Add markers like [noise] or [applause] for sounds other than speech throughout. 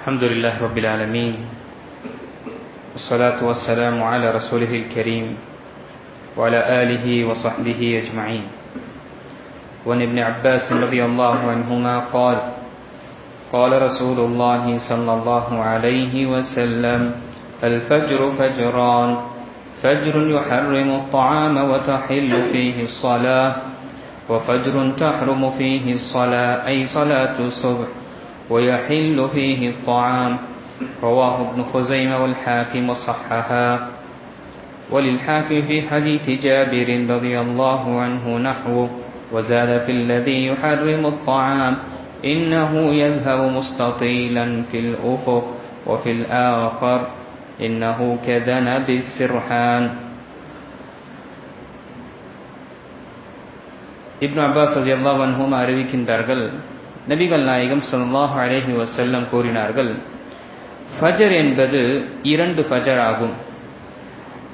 الحمد لله رب العالمين والصلاة والسلام على رسوله الكريم وعلى آله وصحبه أجمعين. وعن ابن عباس رضي الله عنهما قال قال رسول الله صلى الله عليه وسلم الفجر فجران فجر يحرم الطعام وتحل فيه الصلاة وفجر تحرم فيه الصلاة أي صلاة الصبح. ويحل فيه الطعام رواه ابن خزيمة والحاكم وصححا وللحاكم في حديث جابر رضي الله عنه نحوه وزاد في الذي يحرم الطعام إنه يذهب مستطيلا في الأفق وفي الآخر إنه كذنب السرحان இப்னு Abbas ரதி அல்லா வன்ஹும் அறிவிக்கின்றார்கள் நபிகள் நாயகம் ஸல்லல்லாஹு அலைஹி வசல்லம் கூறினார்கள் ஃபஜர் என்பது இரண்டு ஃபஜர் ஆகும்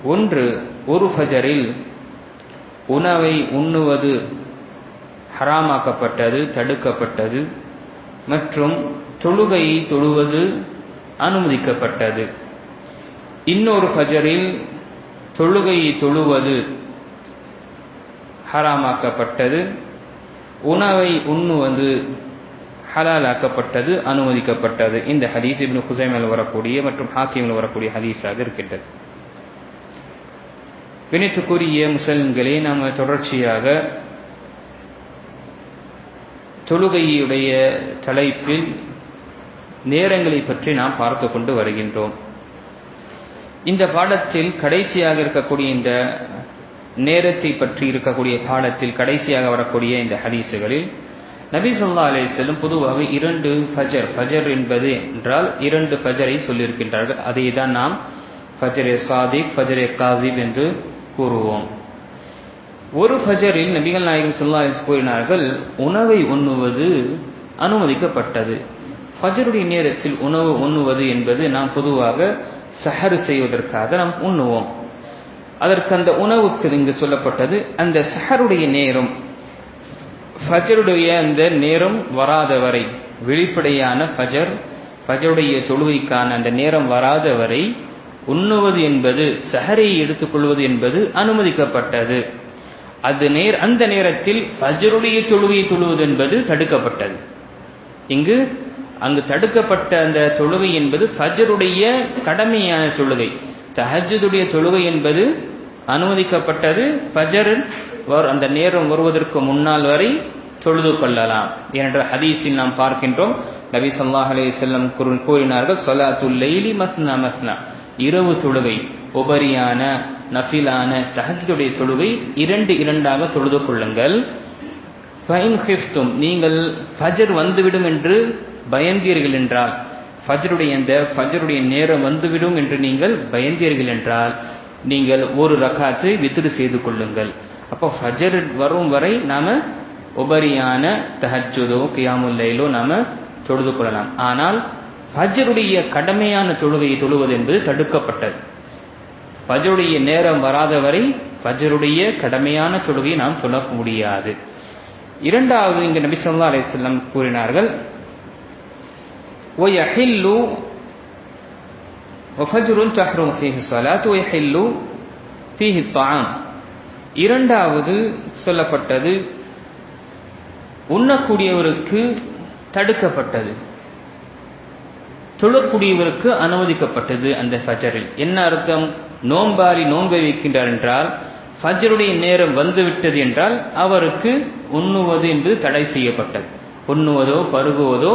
ஒன்று ஒரு ஃபஜரில் உணவை உண்ணுவது ஹராமாக்கப்பட்டது தடுக்கப்பட்டது மற்றும் தொழுகையை தொழுவது அனுமதிக்கப்பட்டது. இன்னொரு ஃபஜரில் தொழுகையை தொழுவது ஹராமாக்கப்பட்டது உணவை உண்ணுவது ஹலாலாக்கப்பட்டது அனுமதிக்கப்பட்டது. இந்த ஹதீஸ் இப்னு ஹுசைமில் வரக்கூடிய மற்றும் ஹாக்கிமில் வரக்கூடிய ஹதீஸாக இருக்கின்றது. பிணைத்துக்குரிய முஸ்லிம்களே நாம் தொடர்ச்சியாக தொழுகையுடைய தலைப்பில் நேரங்களை பற்றி நாம் பார்த்து கொண்டு வருகின்றோம். இந்த பாடத்தில் கடைசியாக இருக்கக்கூடிய இந்த நேரத்தை பற்றி இருக்கக்கூடிய பாடத்தில் கடைசியாக வரக்கூடிய இந்த ஹதீஸுகளில் நபி சொல்லா அலே செல்லும் பொதுவாக இரண்டு ஃபஜர் ஃபஜர் என்பது என்றால் இரண்டு ஃபஜரை சொல்லியிருக்கின்றார்கள். அதை தான் நாம் ஃபஜரே சாதிக் ஃபஜரே காசிப் என்று கூறுவோம். ஒரு ஃபஜரில் நபிகள் நாயகம் சொல்லா கூறினார்கள் உணவை உண்ணுவது அனுமதிக்கப்பட்டது. ஃபஜருடைய நேரத்தில் உணவு உண்ணுவது என்பது நாம் பொதுவாக சஹரு செய்வதற்காக நாம் உண்ணுவோம். அதற்கு அந்த உணவுக்கு இங்கு சொல்லப்பட்டது அந்த சஹருடைய நேரம் ஃபஜருடைய அந்த நேரம் வராத வரை வெளிப்படையான ஃபஜர் ஃபஜருடைய தொழுகைக்கான அந்த நேரம் வராத வரை உண்ணுவது என்பது சஹரை எடுத்துக்கொள்வது என்பது அனுமதிக்கப்பட்டது. அது நேர் அந்த நேரத்தில் ஃபஜருடைய தொழுகையை தொழுவது என்பது தடுக்கப்பட்டது. இங்கு அங்கு தடுக்கப்பட்ட அந்த தொழுகை என்பது ஃபஜருடைய கடமையான தொழுகை. தஹஜுடைய தொழுகை என்பது அனுமதிக்கப்பட்டது ஃபஜர் அந்த நேரம் வருவதற்கு முன்னால் வரை தொழுது கொள்ளலாம். என்ற ஹதீஸில் நாம் பார்க்கின்றோம் நபி சொல்லாஹ் அலே செல்லம் கூறினார்கள் சொலாத்துல் லெய்லி மஸ்னா மஸ்னா. இரவு தொழுகை உபரியான நஃபிலான தஹஜுடைய தொழுவை இரண்டு இரண்டாக தொழுது கொள்ளுங்கள். ஃபைன் ஹிஃப்தும் நீங்கள் ஃபஜர் வந்துவிடும் என்று பயந்தீர்கள் என்றால் ஃபஜருடைய அந்த ஃபஜருடைய நேரம் வந்துவிடும் என்று நீங்கள் பயந்தீர்கள் என்றால் நீங்கள் ஒரு ரகாத்தை வித்திரு செய்து கொள்ளுங்கள். அப்போ ஃபஜர் வரும் வரை நாம் உபரியான தஹஜுதோ கியாமுல்லையிலோ நாம் தொழுது கொள்ளலாம். ஆனால் ஃபஜருடைய கடமையான தொழுகையை தொழுவது என்பது தடுக்கப்பட்டது. ஃபஜருடைய நேரம் வராத வரை ஃபஜருடைய கடமையான தொழுகையை நாம் தொழ முடியாது. இரண்டாவது இங்கு நபி சொல்லா அலையம் கூறினார்கள் ஒயஹில்லு ஒஃபஜுருன் தஹ்ரும் ஃபீஹி சலாத் ஒயஹில்லு ஃபீஹி தாம் இரண்டாவது சொல்லப்பட்டது உண்ணக்கூடியவருக்கு தடுக்கப்பட்டது. தொழக்கூடியவருக்கு அனுமதிக்கப்பட்டது அந்த ஃபஜரில். என்ன அர்த்தம்? நோம்பாரி நோன்பை வைக்கின்றார் என்றால் ஃபஜருடைய நேரம் வந்துவிட்டது என்றால் அவருக்கு உண்ணுவது என்று தடை செய்யப்பட்டது. உண்ணுவதோ பருகுவதோ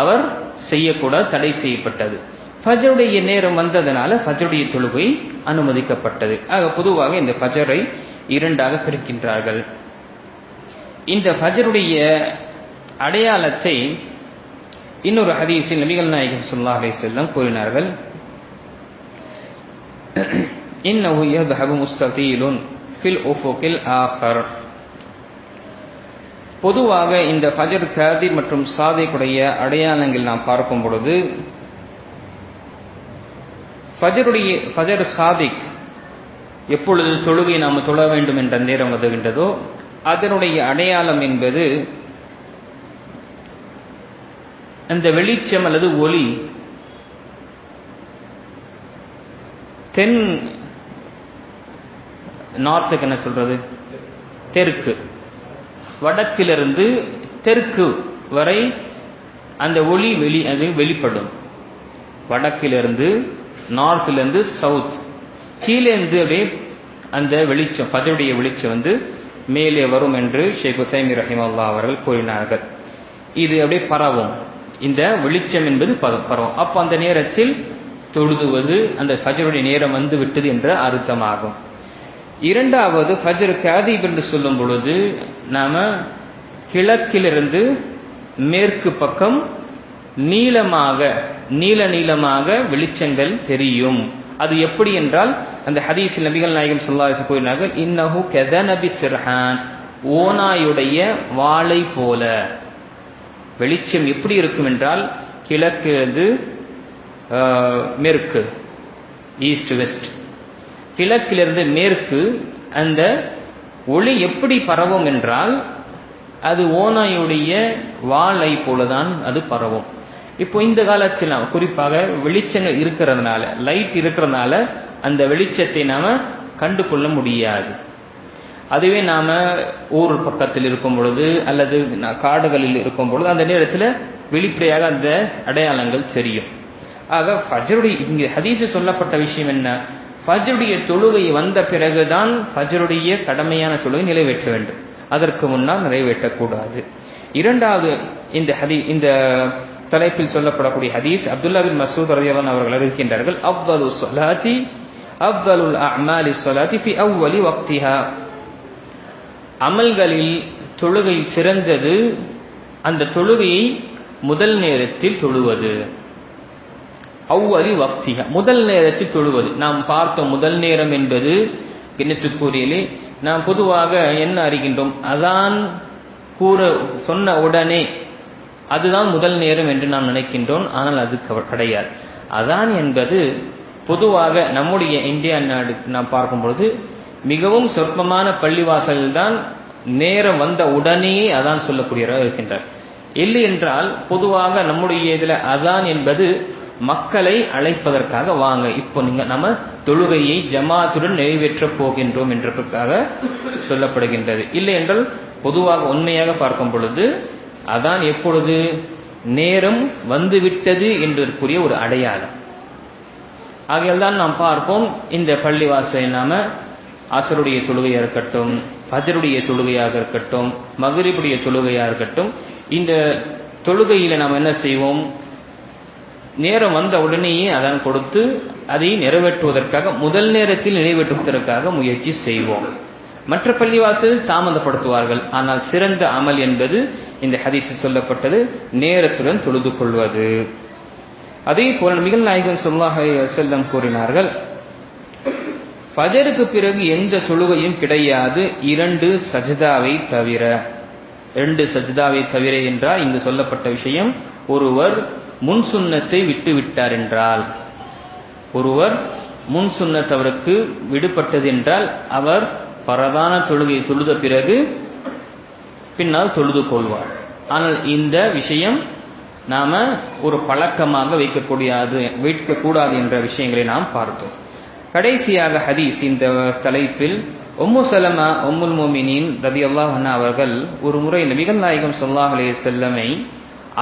அவர் செய்யக்கூடாது தடை செய்யப்பட்டது. ஃபஜருடைய நேரம் வந்ததனால ஃபஜருடைய தொழுகை அனுமதிக்கப்பட்டது. ஆக பொதுவாக இந்த ஃபஜரை இரண்டாக பிரிக்கின்றார்கள். இந்த ஃபஜருடைய அடையாளத்தை இன்னொரு ஹதீஸில் நபிகள் நாயகம் சுல்லா அலை செல்லம் கூறினார்கள். இன்னஹு யத்ஹபு முஸ்தகீலுன் ஃபில் உஃபுகில் ஆஃபர். பொதுவாக இந்த ஃபஜர் கதிர் மற்றும் சாதிக்குடைய அடையாளங்கள் நாம் பார்க்கும் பொழுது ஃபஜருடைய ஃபஜர் சாதிக் எப்பொழுது தொழுகை நாம் தொழ வேண்டும் என்ற நேரம் வருகின்றதோ அதனுடைய அடையாளம் என்பது அந்த வெளிச்சம் அல்லது ஒளி தென் நார்த்துக்கு என்ன சொல்றது? தெற்கு. வடக்கிலிருந்து தெற்கு வரை அந்த ஒளி வெளி அது வெளிப்படும். வடக்கிலிருந்து நார்த்திலிருந்து சவுத். கீழே இருந்து அப்படியே அந்த வெளிச்சம் பதிவுடைய வெளிச்சம் வந்து மேலே வரும் என்று ஷேக் உசைமி ரஹிமல்லா அவர்கள் கூறினார்கள். இது அப்படியே பரவும். இந்த வெளிச்சம் என்பது பரவும். அப்போ அந்த நேரத்தில் தொழுதுவது அந்த ஃபஜருடைய நேரம் வந்து விட்டது என்ற அர்த்தமாகும். இரண்டாவது ஃபஜர் காதீப் என்று சொல்லும் பொழுது நாம கிழக்கிலிருந்து மேற்கு பக்கம் நீளமாக நீல நீளமாக வெளிச்சங்கள் தெரியும். அது எப்படி என்றால் அந்த ஹதீஸில் நபிகள் நாயகம் சொல்லாச கூறினார்கள் இன்னஹு கெதனபி சிர்ஹான் ஓனாயுடைய வாளை போல. வெளிச்சம் எப்படி இருக்கும் என்றால் கிழக்கிலிருந்து மேற்கு ஈஸ்ட் வெஸ்ட். கிழக்கிலிருந்து மேற்கு அந்த ஒளி எப்படி பரவும் என்றால் அது ஓனாயுடைய வாளை போலதான் அது பரவும். இப்போ இந்த காலத்தில் நாம் குறிப்பாக வெளிச்சங்கள் இருக்கிறதுனால லைட் இருக்கிறதுனால அந்த வெளிச்சத்தை நாம் கண்டு கொள்ள முடியாது. அதுவே நாம் ஊர் பக்கத்தில் இருக்கும் பொழுது அல்லது காடுகளில் இருக்கும் பொழுது அந்த நேரத்தில் வெளிப்படையாக அந்த அடையாளங்கள் தெரியும். ஆக ஃபஜருடைய இங்கே ஹதீஸு சொல்லப்பட்ட விஷயம் என்ன? ஃபஜருடைய தொழுகை வந்த பிறகுதான் ஃபஜருடைய கடமையான தொழுகை நிறைவேற்ற வேண்டும். அதற்கு முன்னால் நிறைவேற்றக்கூடாது. இரண்டாவது இந்த ஹதி இந்த தலைப்பில் சொல்லப்படக்கூடிய ஹதீஸ் அப்துல்லா பின் மசூத் ரலியல்லாஹு அவர்கள் அறிவிக்கின்றார்கள் அவ்வலு ஸலாத்தி அவ்வலுல் அமாலி ஸலாத்தி ஃபி அவ்வலி வக்திஹா. அமல்களில் தொழுகை சிறந்தது அந்த தொழுகையை முதல் நேரத்தில் தொழுவது. அவ்வலி வக்திக முதல் நேரத்தில் தொழுவது. நாம் பார்த்த முதல் நேரம் என்பது கிண்ணத்துக்குரியலே நாம் பொதுவாக என்ன அறிகின்றோம்? அதான் கூற சொன்ன உடனே அதுதான் முதல் நேரம் என்று நாம் நினைக்கின்றோம். ஆனால் அது கிடையாது. அதான் என்பது பொதுவாக நம்முடைய இந்தியா நாடு நாம் பார்க்கும் பொழுது மிகவும் சொற்பமான பள்ளிவாசலில் தான் நேரம் வந்த உடனேயே அதான் சொல்லக்கூடியவராக இருக்கின்றார். இல்லை என்றால் பொதுவாக நம்முடைய இதில் அதான் என்பது மக்களை அழைப்பதற்காக வாங்க. இப்போ நீங்கள் நம்ம தொழுகையை ஜமாத்துடன் நிறைவேற்றப் போகின்றோம் என்றதற்காக சொல்லப்படுகின்றது. இல்லை என்றால் பொதுவாக உண்மையாக பார்க்கும் பொழுது அதான் எப்பொழுது நேரம் வந்துவிட்டது என்பதற்குரிய ஒரு அடையாளம். ஆகையால் தான் நாம் பார்ப்போம் இந்த பள்ளிவாசலை நாம அசருடைய தொழுகையாக இருக்கட்டும் ஃபஜருடைய தொழுகையாக இருக்கட்டும் மகரிபுடைய தொழுகையாக இருக்கட்டும் இந்த தொழுகையில நாம் என்ன செய்வோம்? நேரம் வந்த உடனேயே அதான் கொடுத்து அதை நிறைவேற்றுவதற்காக முதல் நேரத்தில் நிறைவேற்றுவதற்காக முயற்சி செய்வோம். மற்ற பள்ளிவாசல் தாமதப்படுத்துவார்கள். ஆனால் சிறந்த அமல் என்பது இந்த ஹதீஸில் சொல்லப்பட்டது நேரத்துடன் தொழுது கொள்வது. அதே போல மிகல் நாயகன் சொல்லாஹ் செல்லம் கூறினார்கள் ஃபஜருக்கு பிறகு எந்த தொழுகையும் கிடையாது. இரண்டு சஜிதாவை தவிர. இரண்டு சஜிதாவை தவிர என்றால் இங்கு சொல்லப்பட்ட விஷயம் ஒருவர் முன் சுன்னத்தை விட்டு விட்டார் என்றால். ஒருவர் முன் சுன்னத் அவருக்கு விடுபட்டது என்றால் அவர் பரதான தொழுகை தொழுத பிறகு பின்னால் தொழுது கொள்வார். ஆனால் இந்த விஷயம் நாம ஒரு பழக்கமாக வைக்கக்கூடியது வைக்கக்கூடாது என்ற விஷயங்களை நாம் பார்த்தோம். கடைசியாக ஹதீஸ் இந்த தலைப்பில் ஒம்மு சலமா ஒம்முல் மோமினின் ரதி அல்லாஹ் அவர்கள் ஒரு முறை நபிகள் நாயகம் ஸல்லல்லாஹு செல்லமை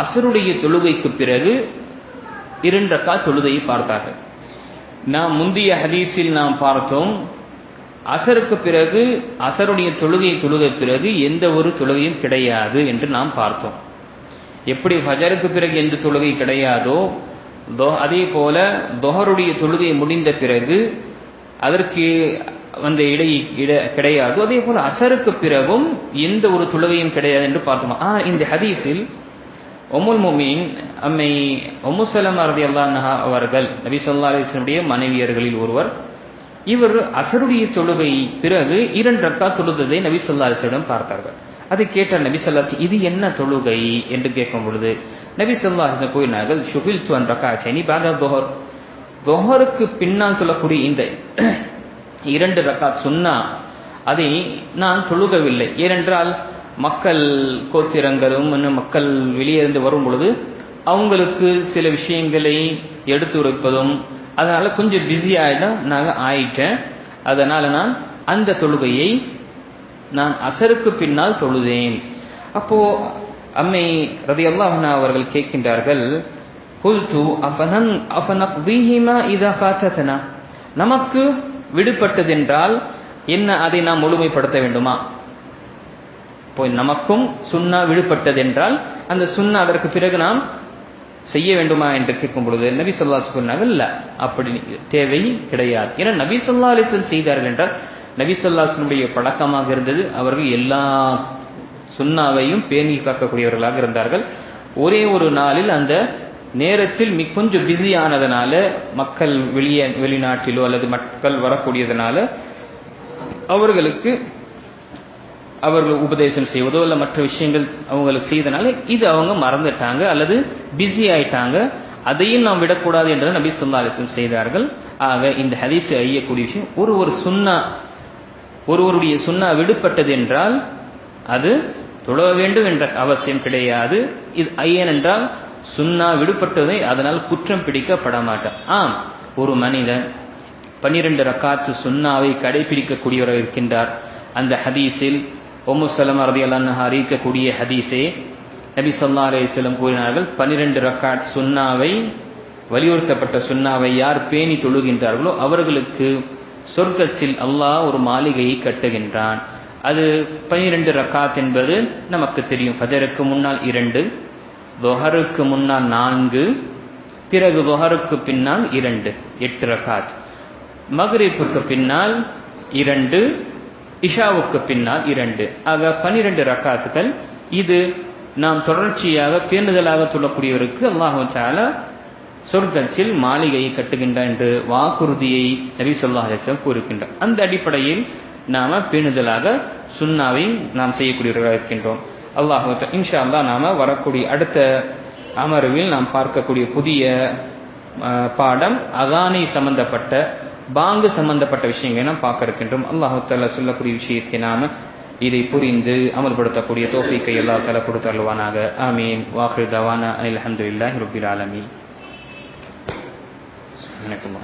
அசருடைய தொழுகைக்கு பிறகு இரண்டக்கா தொழுதையை பார்த்தார்கள். நாம் முந்தைய ஹதீஸில் நாம் பார்த்தோம் அசருக்கு பிறகு அசருடைய தொழுகையை தொழுத பிறகு எந்த ஒரு தொழுகையும் கிடையாது என்று நாம் பார்த்தோம். எப்படி ஃபஜருக்கு பிறகு எந்த தொழுகை கிடையாதோ அதே போல தொஹருடைய தொழுகை முடிந்த பிறகு அதற்கு அந்த இடை இட கிடையாது. அதே போல அசருக்கு பிறகும் எந்த ஒரு தொழுகையும் கிடையாது என்று பார்த்தோம். ஆ இந்த ஹதீஸில் ஒமுல் முமீன் அம்மை ஒமுசலம் சலமா ரலியல்லாஹு அவர்கள் நபி சொல்லா அலிஸ்லனுடைய மனைவியர்களில் ஒருவர் இவர் அசருடைய தொழுகை பிறகு இரண்டு ரக்கா தொழுததை நபி ஸல்லல்லாஹு பார்த்தார்கள். அதை கேட்ட நபி சொல்லாசி இது என்ன தொழுகை என்று கேட்கும் பொழுது நபி ஸல்லல்லாஹு கூறினார்கள் ஷுகில் துவன் ரக்கா சனி பாதா தொஹர். தொஹருக்கு பின்னால் சொல்லக்கூடிய இந்த [clears throat] இரண்டு ரக்கா சுன்னா அதை நான் தொழுகவில்லை. ஏனென்றால் மக்கள் கோத்திரங்களும் மக்கள் வெளியே இருந்து வரும் பொழுது அவங்களுக்கு சில விஷயங்களை எடுத்து உரைப்பதும் அதனால் கொஞ்சம் பிஸி ஆயிடும் நான் ஆயிட்டேன். அதனால் நான் அந்த தொழுகையை நான் அசருக்கு பின்னால் தொழுதேன். அப்போது அம்மை ரதி அண்ணா அவர்கள் கேட்கின்றார்கள் குல்து அஃபனன் அஃபனக்தீஹிமா இதா ஃபாத்தனா நமக்கு விடுபட்டதென்றால் என்ன அதை நாம் முழுமைப்படுத்த வேண்டுமா? இப்போ நமக்கும் சுண்ணா விடுபட்டதென்றால் அந்த சுண்ணா அதற்கு பிறகு நாம் செய்ய வேண்டுமா என்று கேட்கும் பொழுது நபி சொல்லா சொன்னார்கள் இல்ல அப்படி தேவை கிடையாது. ஏன்னா நபி சொல்லா அலிசல் செய்தார்கள் என்றால் நபி சொல்லாசனுடைய பழக்கமாக இருந்தது. அவர்கள் எல்லா சுண்ணாவையும் பேணி காக்கக்கூடியவர்களாக இருந்தார்கள். ஒரே ஒரு நாளில் அந்த நேரத்தில் மி கொஞ்சம் பிஸி ஆனதுனால மக்கள் வெளியே வெளிநாட்டிலோ அல்லது மக்கள் வரக்கூடியதுனால அவர்களுக்கு அவர்கள் உபதேசம் செய்வதோ இல்லை மற்ற விஷயங்கள் அவங்களுக்கு செய்தனால இது அவங்க மறந்துட்டாங்க அல்லது பிஸி ஆயிட்டாங்க. அதையும் நாம் விடக்கூடாது என்று நபி சொல்லா அலிஸ்லம் செய்தார்கள். ஆக இந்த ஹதீஸ் ஐயக்கூடிய விஷயம் ஒரு ஒரு சுண்ணா ஒருவருடைய சுண்ணா விடுபட்டது என்றால் அது தொழ வேண்டும் என்ற அவசியம் கிடையாது. இது ஏனென்றால் சுண்ணா விடுபட்டதை அதனால் குற்றம் பிடிக்கப்பட மாட்டார் ஆம் ஒரு மனிதன் பன்னிரண்டு ரக்காத்து சுண்ணாவை கடைபிடிக்கக்கூடியவராக இருக்கின்றார். அந்த ஹதீஸில் ஒம்மு சலம் அரதி அல்லாஹ் அறிவிக்கக்கூடிய ஹதீஸே நபி சொல்லா அலையம் கூறினார்கள் பன்னிரண்டு ரக்காட் சுன்னாவை வலியுறுத்தப்பட்ட சுண்ணாவை யார் பேணி தொழுகின்றார்களோ அவர்களுக்கு சொர்க்கத்தில் அல்லாஹ் ஒரு மாளிகையை கட்டுகின்றான். அது பனிரெண்டு ரக்காத் என்பது நமக்கு தெரியும். ஃபஜருக்கு முன்னால் இரண்டு தொஹருக்கு முன்னால் நான்கு பிறகு தொஹருக்கு பின்னால் இரண்டு எட்டு ரக்காத். மகரிப்புக்கு பின்னால் இரண்டு இஷாவுக்கு பின்னால் இரண்டு. ஆக பனிரெண்டு ரக்காத்துகள். இது நாம் தொடர்ச்சியாக பேணுதலாக சொல்லக்கூடியவருக்கு அல்லாஹு தாலா சொர்க்கத்தில் மாளிகையை கட்டுகின்றார் என்று வாக்குறுதியை நபி சொல்லா அலிஸ்லாம் கூறுகின்றார். அந்த அடிப்படையில் நாம பேணுதலாக சுண்ணாவை நாம் செய்யக்கூடியவர்களாக இருக்கின்றோம். அல்லாஹு இன்ஷா அல்லா நாம வரக்கூடிய அடுத்த அமர்வில் நாம் பார்க்கக்கூடிய புதிய பாடம் அதானை சம்பந்தப்பட்ட பாங்கு சம்பந்தப்பட்ட விஷயங்களை நாம் பார்க்க இருக்கின்றோம் அல்லாஹு தாலா சொல்லக்கூடிய விஷயத்தை நாம இதை புரிந்து அமல்படுத்தக்கூடிய தோஃபிக்கை எல்லா தலா கொடுத்து அல்வானாக ஆமீன். வாஹிர் தவானா அனில் அஹமதுல்லாஹி ரபில் ஆலமி வணக்கம்